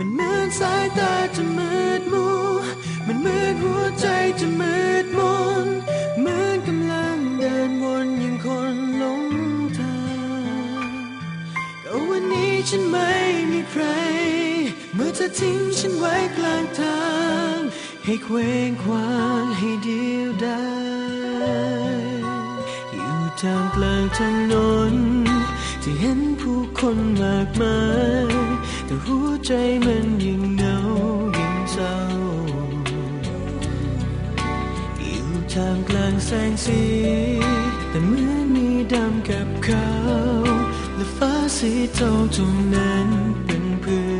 มันเหมือนสายตาจะมืดมัวมันเหมือนหัวใจจะมืดมนเหมือนกำลังเดินวนย่างคนหลงทางแต่วันนี้ฉันไม่มีใคร เมื่อเธอทิ้งฉันไว้กลางทาง ให้เคว้งคว้างให้เดียวดายอยู่ทามกลางถนนที่เห็นผู้คนมากมาย ใจมันยิ่งเหงายิ่งเศร้าอยู่ท่ามกลางแสงสี แต่เหมือนมีดำกับขาวและฟ้าสีทองตรงนั้นเป็นเพื่อน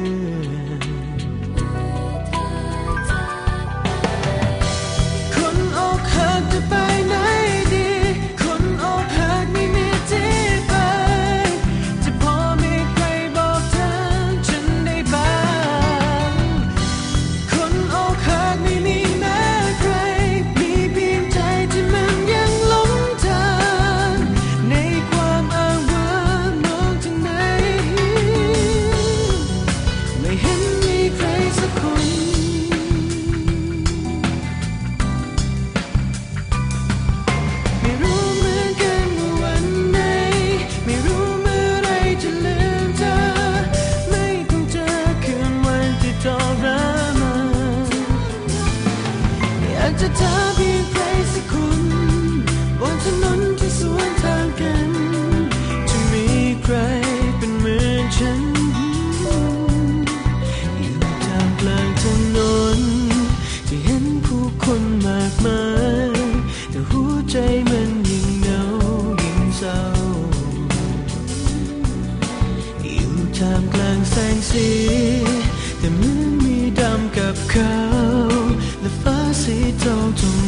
างแสงสี แต่เหมือนมีดำกับขาวและฟ้าสีทองตรง